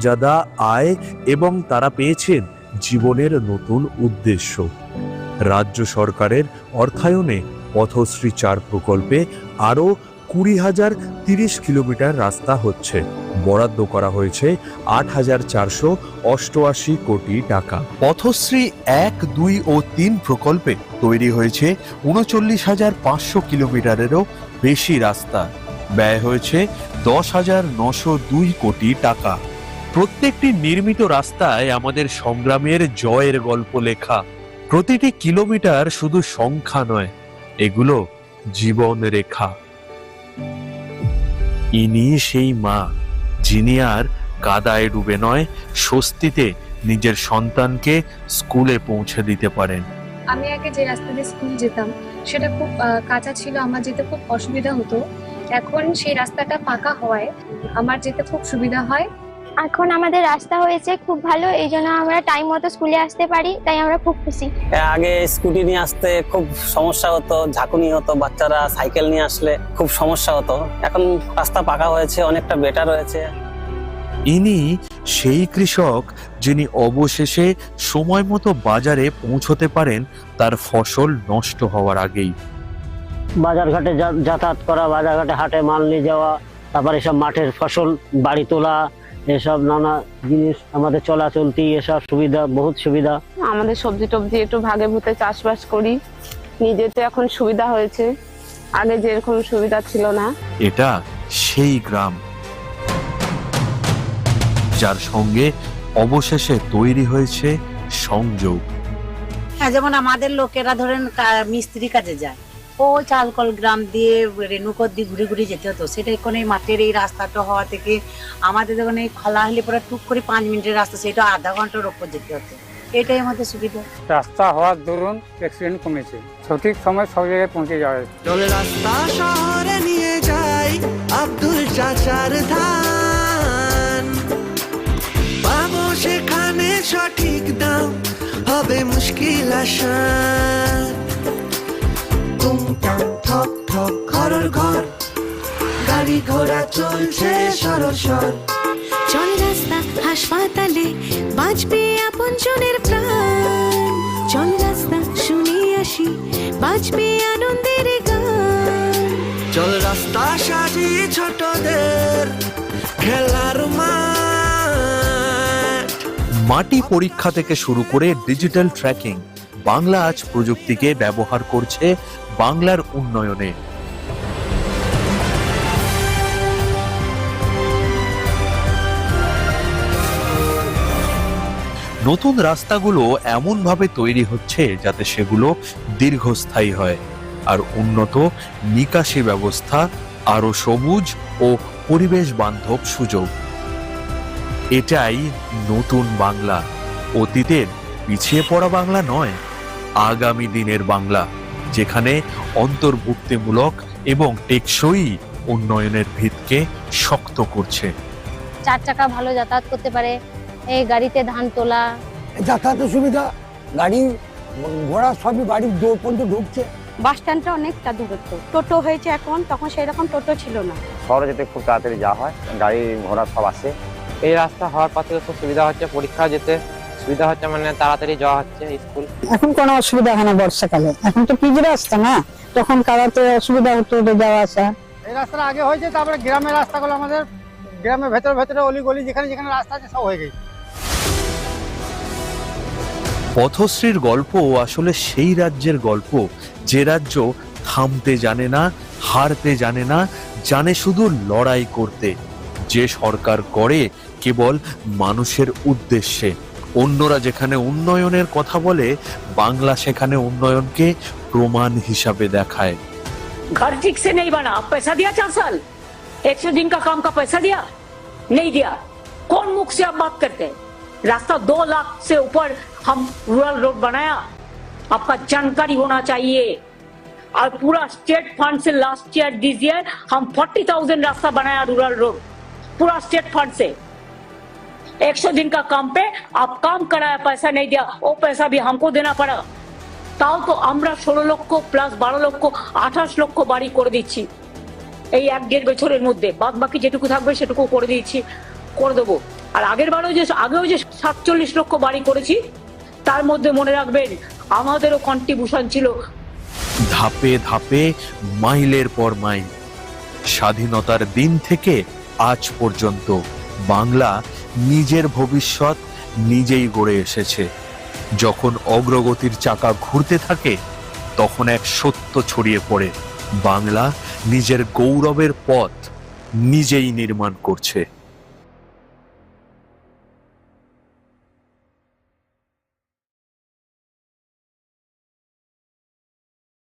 যাদা আয় এবং তারা পেয়েছেন জীবনের নতুন উদ্দেশ্য। রাজ্য সরকারের অর্থায়নে পথশ্রী চার প্রকল্পে আরও কুড়ি হাজার তিরিশ কিলোমিটার রাস্তা হচ্ছে। বরাদ্দ করা হয়েছে আট হাজার চারশো অষ্টআশি কোটি টাকা। পথশ্রী এক, দুই ও তিন প্রকল্পে তৈরি হয়েছে উনচল্লিশ হাজার পাঁচশো কিলোমিটারেরও বেশি রাস্তা। ব্যয় হয়েছে দশ হাজার নশো দুই কোটি টাকা। প্রত্যেকটি নির্মিত রাস্তায় আমাদের সংগ্রামের জয়ের গল্প লেখা। প্রতিটি কিলোমিটার শুধু সংখ্যা নয়, এগুলো জীবন রেখা। ইনি সেই মা, যিনি আর কাদায় ডুবে নয়, স্বস্তিতে নিজের সন্তানকে স্কুলে পৌঁছে দিতে পারেন। আমি আগে যে রাস্তা দিয়ে স্কুল যেতাম, সেটা খুব কাঁচা ছিল, আমার যেতে খুব অসুবিধা হতো। এখন সেই রাস্তাটা পাকা হওয়ায় আমার যেতে খুব সুবিধা হয়। এখন আমাদের রাস্তা হয়েছে খুব ভালো এই জন্য আমরা টাইম মতো স্কুলে আসতে পারি তাই আমরা খুব খুশি। আগে স্কুটি নিয়ে আসতে খুব সমস্যা হতো ঝাঁকুনি হতো বাচ্চারা সাইকেল নিয়ে আসলে খুব সমস্যা হতো। এখন রাস্তা পাকা হয়েছে অনেকটা বেটার হয়েছে। ইনি সেই কৃষক যিনি অবশেষে সময় মতো বাজারে পৌঁছতে পারেন তার ফসল নষ্ট হওয়ার আগেই। বাজারঘাটে যা- যাতায়াত করা বাজারঘাটে হাটে মাল নিয়ে যাওয়া তারপর এসব মাঠের ফসল বাড়ি তোলা এসব নানা জিনিস আমাদের চলাচলতি এসব সুবিধা বহুত সুবিধা। আমাদের সবজি টবজি একটু ভাগে ভূতে চাষবাস করি। নিজেতে এখন সুবিধা হয়েছে। আগে যেরকম সুবিধা ছিল না। এটা সেই গ্রাম যার সঙ্গে অবশেষে তৈরি হয়েছে সংযোগ। হ্যাঁ যেমন আমাদের লোকেরা ধরেন মিস্ত্রি কাজে যায়। ও চালকল গ্রাম দিয়ে রেণুকর দিয়ে ঘুরে ঘুরে যেতে হতো। সেটা এখন এই মাঠের এই রাস্তাটা হওয়া থেকে আমাদের যখন এই খোলা হলে পরে টুক করে পাঁচ মিনিটের রাস্তা সেটা আধা ঘণ্টার ওপর যেতে হতো। এটাই আমাদের সুবিধা। রাস্তা হওয়ার দরুন অ্যাক্সিডেন্ট কমেছে। সঠিক সময় সব জায়গায় পৌঁছে যাওয়া যায়। চল রাস্তা শহরে নিয়ে যাই আব্দুল চাচার ধান। পাবো সেখানে সঠিক দাম হবে মুশকিল আসান। ঠক ঠক ঘরর ঘর। গাড়ি ঘোড়া চলছে সরসর। চল রাস্তা হাসপাতালে বাঁচবে আপনজনের প্রাণ। চল রাস্তা শুনে আসি বাঁচবে আনন্দের গান। চল রাস্তা সাজি ছোটদের খেলার মাঠ। মাটি পরীক্ষা থেকে শুরু করে ডিজিটাল ট্র্যাকিং বাংলা আজ প্রযুক্তিকে ব্যবহার করছে বাংলার উন্নয়নে। নতুন রাস্তাগুলো এমনভাবে তৈরি হচ্ছে যাতে সেগুলো দীর্ঘস্থায়ী হয়। আর উন্নত, নিকাশি ব্যবস্থা আরও সবুজ ও পরিবেশ বান্ধব সুযোগ। এটাই নতুন বাংলা। অতীতের পিছিয়ে পড়া বাংলা নয়, আগামী দিনের বাংলা। যেখানে অন্তর্ভুক্তিমূলক এবং টেকসই উন্নয়নের ভিতকে শক্ত করছে। চার চাকা ভালো যাতায়াত করতে পারে এই গাড়িতে ধান তোলা। যাতায়াতের সুবিধা গাড়ি ঘোড়া সবই বাড়ির দৌড় পর্যন্ত ঢুকছে। বাস স্ট্যান্ডটা অনেকটা দূরত্ব। টোটো হয়েছে এখন তখন সেই রকম টোটো ছিল না। শহরে যেতে খুব তাড়াতাড়ি যাওয়া হয় গাড়ি ঘোড়া সব আসে। এই রাস্তা হওয়ার পর থেকে খুব সুবিধা হচ্ছে পরীক্ষা যেতে সুবিধা হচ্ছে মানে তাড়াতাড়ি যাওয়া হচ্ছে স্কুল এখন কোনো অসুবিধা হয় না বর্ষাকালে। এখন তো পিচ রাস্তা না? তখন কাদাতে অসুবিধা হতো যাওয়া আসা। এই রাস্তাটা আগে হয়েছে তারপরে গ্রামের রাস্তাগুলো আমাদের গ্রামের ভেতরে ভেতরে অলি গলি যেখানে যেখানে রাস্তা আছে সব হয়ে গেছে। পথশ্রীর গল্প আসলে সেই রাজ্যের গল্প। যে রাজ্য থামতে জানে না হারতে জানে না জানে শুধু লড়াই করতে। যে সরকার করে কেবল মানুষের উদ্দেশ্যে। অন্যরা যেখানে উন্নয়নের কথা বলে বাংলা সেখানে উন্নয়নকে প্রমাণ হিসাবে দেখায় घर ठीक से नहीं बना पैसा दिया चार साल एक सौ दिन का काम का पैसा दिया नहीं दिया कौन मुख से आप बात करते हैं रास्ता दो लाख से ऊपर हम रूरल रोड बनाया आपका जानकारी होना चाहिए और पूरा स्टेट फंड से लास्ट ईयर दिस ईयर हम फोर्टी थाउजेंड रास्ता बनाया रूरल रोड पूरा स्टेट फंड से एक सौ दिन का काम पे आप काम कराया पैसा नहीं दिया वो पैसा भी हमको देना पड़ा তাও তো আমরা ষোলো লক্ষ প্লাস বারো লক্ষ আঠাশ লক্ষ বাড়ি করে দিচ্ছি এই এক দেড় বছরের মধ্যে বাদ বাকি যেটুকু থাকবে সেটুকু করে দিচ্ছি করে দেবো আর আগের বারেও যে আগেও যে সাতচল্লিশ লক্ষ বাড়ি করেছি তার মধ্যে মনে রাখবেন আমাদেরও কন্ট্রিবিউশন ছিল ধাপে ধাপে মাইলের পর মাইল স্বাধীনতার দিন থেকে আজ পর্যন্ত বাংলা নিজের ভবিষ্যৎ নিজেই গড়ে এসেছে। যখন অগ্রগতির চাকা ঘুরতে থাকে, তখন এক সত্য ছড়িয়ে পড়ে। বাংলা নিজের গৌরবের পথ নিজেই নির্মাণ করছে।